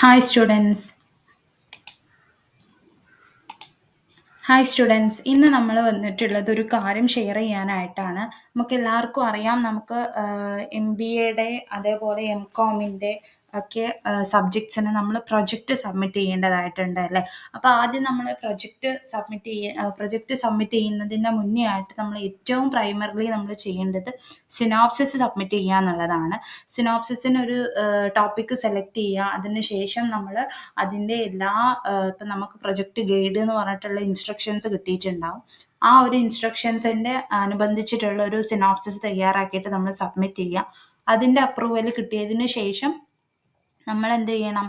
Hi students hi students ഇന്ന് നമ്മൾ വന്നിട്ടുള്ളത് ഒരു കാര്യം ഷെയർ ചെയ്യാനായിട്ടാണ്. നമുക്ക് എല്ലാവർക്കും അറിയാം നമുക്ക് എം ബി എയുടെ അതേപോലെ എം കോമിന്റെ ഒക്കെ സബ്ജക്ട്സിന് നമ്മൾ പ്രൊജക്റ്റ് സബ്മിറ്റ് ചെയ്യേണ്ടതായിട്ടുണ്ട് അല്ലേ? അപ്പോൾ ആദ്യം നമ്മൾ പ്രൊജക്റ്റ് സബ്മിറ്റ് ചെയ്യ പ്രൊജക്റ്റ് സബ്മിറ്റ് ചെയ്യുന്നതിന്റെ മുന്നേ ആയിട്ട് നമ്മൾ ഏറ്റവും പ്രൈമറിലി നമ്മൾ ചെയ്യേണ്ടത് സിനോപ്സിസ് സബ്മിറ്റ് ചെയ്യുക എന്നുള്ളതാണ്. സിനോപ്സിസിന് ഒരു ടോപ്പിക്ക് സെലക്ട് ചെയ്യുക അതിന് ശേഷം നമ്മൾ അതിന്റെ എല്ലാ ഇപ്പം നമുക്ക് പ്രൊജക്റ്റ് ഗൈഡ് എന്ന് പറഞ്ഞിട്ടുള്ള ഇൻസ്ട്രക്ഷൻസ് കിട്ടിയിട്ടുണ്ടാവും. ആ ഒരു ഇൻസ്ട്രക്ഷൻസിന്റെ അനുബന്ധിച്ചിട്ടുള്ള ഒരു സിനോപ്സിസ് തയ്യാറാക്കിയിട്ട് നമ്മൾ സബ്മിറ്റ് ചെയ്യുക. അതിന്റെ അപ്രൂവൽ കിട്ടിയതിന് ശേഷം നമ്മൾ എന്ത് ചെയ്യണം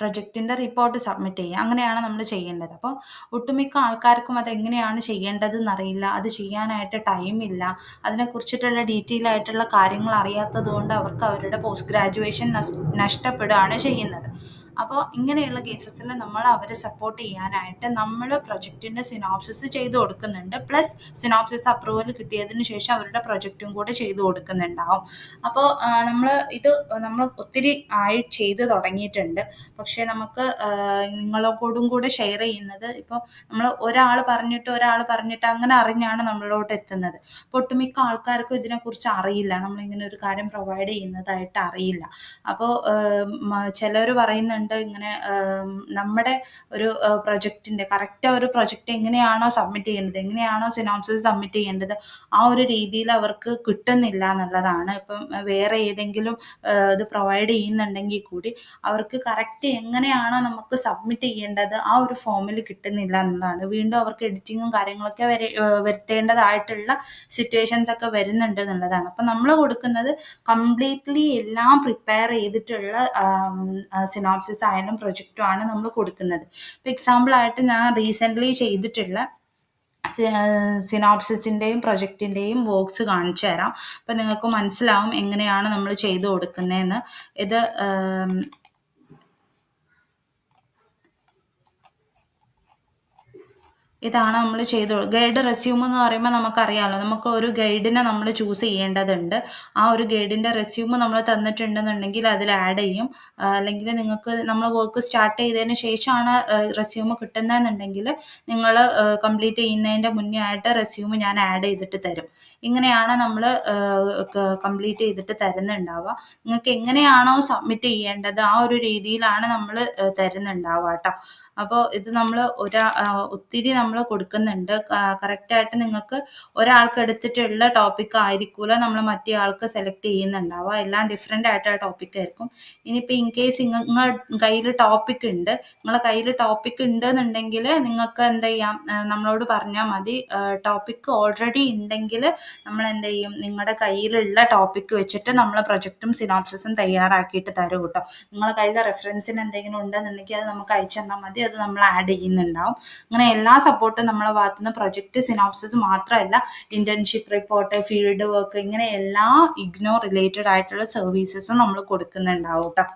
പ്രൊജക്റ്റിന്റെ റിപ്പോർട്ട് സബ്മിറ്റ് ചെയ്യുക. അങ്ങനെയാണ് നമ്മൾ ചെയ്യേണ്ടത്. അപ്പോൾ ഒട്ടുമിക്ക ആൾക്കാർക്കും അത് എങ്ങനെയാണ് ചെയ്യേണ്ടതെന്ന് അറിയില്ല അത് ചെയ്യാനായിട്ട് ടൈമില്ല അതിനെക്കുറിച്ചിട്ടുള്ള ഡീറ്റെയിൽ ആയിട്ടുള്ള കാര്യങ്ങൾ അറിയാത്തത് കൊണ്ട് അവർക്ക് അവരുടെ പോസ്റ്റ് ഗ്രാജുവേഷൻ നഷ്ടപ്പെടുകയാണ് ചെയ്യുന്നത്. അപ്പോൾ ഇങ്ങനെയുള്ള കേസസിൽ നമ്മൾ അവരെ സപ്പോർട്ട് ചെയ്യാനായിട്ട് നമ്മൾ പ്രൊജക്റ്റിന്റെ സിനോപ്സിസ് ചെയ്തു കൊടുക്കുന്നുണ്ട്. പ്ലസ് സിനോപ്സിസ് അപ്രൂവൽ കിട്ടിയതിന് ശേഷം അവരുടെ പ്രൊജക്റ്റും കൂടെ ചെയ്തു കൊടുക്കുന്നുണ്ടാവും. അപ്പോൾ നമ്മൾ ഇത് നമ്മൾ ഒത്തിരി ആയി ചെയ്ത് തുടങ്ങിയിട്ടുണ്ട്. പക്ഷേ നമുക്ക് നിങ്ങളോടും കൂടെ ഷെയർ ചെയ്യുന്നത് ഇപ്പോൾ നമ്മൾ ഒരാൾ പറഞ്ഞിട്ട് ഒരാൾ പറഞ്ഞിട്ട് അങ്ങനെ അറിഞ്ഞാണ് നമ്മളോട്ട് എത്തുന്നത്. അപ്പോൾ ഒട്ടുമിക്ക ആൾക്കാർക്കും ഇതിനെക്കുറിച്ച് അറിയില്ല. നമ്മളിങ്ങനെ ഒരു കാര്യം പ്രൊവൈഡ് ചെയ്യുന്നതായിട്ട് അറിയില്ല. അപ്പോൾ ചിലർ പറയുന്നുണ്ട് ഉണ്ട് ഇങ്ങനെ നമ്മുടെ ഒരു പ്രൊജക്റ്റിന്റെ കറക്റ്റ് ഒരു പ്രൊജക്റ്റ് എങ്ങനെയാണോ സബ്മിറ്റ് ചെയ്യേണ്ടത് എങ്ങനെയാണോ സിനോപ്സിസ് സബ്മിറ്റ് ചെയ്യേണ്ടത് ആ ഒരു രീതിയിൽ അവർക്ക് കിട്ടുന്നില്ല എന്നുള്ളതാണ്. ഇപ്പം വേറെ ഏതെങ്കിലും ഇത് പ്രൊവൈഡ് ചെയ്യുന്നുണ്ടെങ്കിൽ കൂടി അവർക്ക് കറക്റ്റ് എങ്ങനെയാണോ നമുക്ക് സബ്മിറ്റ് ചെയ്യേണ്ടത് ആ ഒരു ഫോമിൽ കിട്ടുന്നില്ല എന്നുള്ളതാണ്. വീണ്ടും അവർക്ക് എഡിറ്റിങ്ങും കാര്യങ്ങളൊക്കെ വരെ വരുത്തേണ്ടതായിട്ടുള്ള സിറ്റുവേഷൻസ് ഒക്കെ വരുന്നുണ്ട് എന്നുള്ളതാണ്. അപ്പം നമ്മൾ കൊടുക്കുന്നത് കംപ്ലീറ്റ്ലി എല്ലാം പ്രിപ്പയർ ചെയ്തിട്ടുള്ള സിനോപ്സിസ് കോഴ്സസ് ആയാലും പ്രൊജക്റ്റും ആണ് നമ്മൾ കൊടുക്കുന്നത്. ഇപ്പോൾ എക്സാമ്പിൾ ആയിട്ട് ഞാൻ റീസെന്റ്ലി ചെയ്തിട്ടുള്ള സിനോപ്സിസിന്റെയും പ്രൊജക്റ്റിന്റെയും ബോക്സ് കാണിച്ചു തരാം. അപ്പം നിങ്ങൾക്ക് മനസ്സിലാവും എങ്ങനെയാണ് നമ്മൾ ചെയ്തു കൊടുക്കുന്നതെന്ന്. ഇത് ഇതാണ് നമ്മൾ ചെയ്ത് ഗൈഡ് റെസ്യൂം എന്ന് പറയുമ്പോൾ നമുക്കറിയാമല്ലോ നമുക്ക് ഒരു ഗൈഡിനെ നമ്മൾ ചൂസ് ചെയ്യേണ്ടതുണ്ട്. ആ ഒരു ഗൈഡിന്റെ റെസ്യൂം നമ്മൾ തന്നിട്ടുണ്ടെന്നുണ്ടെങ്കിൽ അതിൽ ആഡ് ചെയ്യും. അല്ലെങ്കിൽ നിങ്ങൾക്ക് നമ്മൾ വർക്ക് സ്റ്റാർട്ട് ചെയ്തതിന് ശേഷമാണ് റെസ്യൂം കിട്ടുന്നതെന്നുണ്ടെങ്കിൽ നിങ്ങൾ കംപ്ലീറ്റ് ചെയ്യുന്നതിന്റെ മുന്നേ ആയിട്ട് റെസ്യൂം ഞാൻ ആഡ് ചെയ്തിട്ട് തരും. ഇങ്ങനെയാണ് നമ്മൾ കംപ്ലീറ്റ് ചെയ്തിട്ട് തരുന്നുണ്ടാവുക. നിങ്ങൾക്ക് എങ്ങനെയാണോ സബ്മിറ്റ് ചെയ്യേണ്ടത് ആ ഒരു രീതിയിലാണ് നമ്മൾ തരുന്നുണ്ടാവുക കേട്ടോ. അപ്പോൾ ഇത് നമ്മൾ ഒരാ ഒത്തിരി നമ്മൾ കൊടുക്കുന്നുണ്ട്. കറക്റ്റായിട്ട് നിങ്ങൾക്ക് ഒരാൾക്ക് എടുത്തിട്ടുള്ള ടോപ്പിക് ആയിരിക്കൂല. നമ്മൾ മറ്റേ ആൾക്ക് സെലക്ട് ചെയ്യുന്നുണ്ടാവുക. എല്ലാം ഡിഫറെന്റ് ആയിട്ടുള്ള ടോപ്പിക് ആയിരിക്കും. ഇനിയിപ്പോൾ ഇൻ കേസ് നിങ്ങൾ കയ്യിൽ ടോപ്പിക് ഉണ്ട്. നിങ്ങളെ കയ്യിൽ ടോപ്പിക് ഉണ്ട് എന്നുണ്ടെങ്കിൽ നിങ്ങൾക്ക് എന്ത് ചെയ്യാം? നമ്മളോട് പറഞ്ഞാൽ മതി. ടോപ്പിക് ഓൾറെഡി ഉണ്ടെങ്കിൽ നമ്മൾ എന്ത് ചെയ്യും? നിങ്ങളുടെ കയ്യിലുള്ള ടോപ്പിക് വെച്ചിട്ട് നമ്മൾ പ്രൊജക്റ്റും സിനോപ്സിസും തയ്യാറാക്കിയിട്ട് തരും കേട്ടോ. നിങ്ങളുടെ കയ്യിൽ റെഫറൻസിന് എന്തെങ്കിലും ഉണ്ടെന്നുണ്ടെങ്കിൽ അത് നമുക്ക് അയച്ചു തന്നാൽ മതി. അത് നമ്മൾ ആഡ് ചെയ്യുന്നുണ്ടാവും. അങ്ങനെ എല്ലാ സപ്പോർട്ടും നമ്മളെ ഭാഗത്തുനിന്ന് പ്രൊജക്ട് സിനോപ്സിസ് മാത്രമല്ല ഇന്റേൺഷിപ്പ് റിപ്പോർട്ട് ഫീൽഡ് വർക്ക് ഇങ്ങനെ എല്ലാ ഇഗ്നോ റിലേറ്റഡ് ആയിട്ടുള്ള സർവീസസും നമ്മൾ കൊടുക്കുന്നുണ്ടാവും കേട്ടോ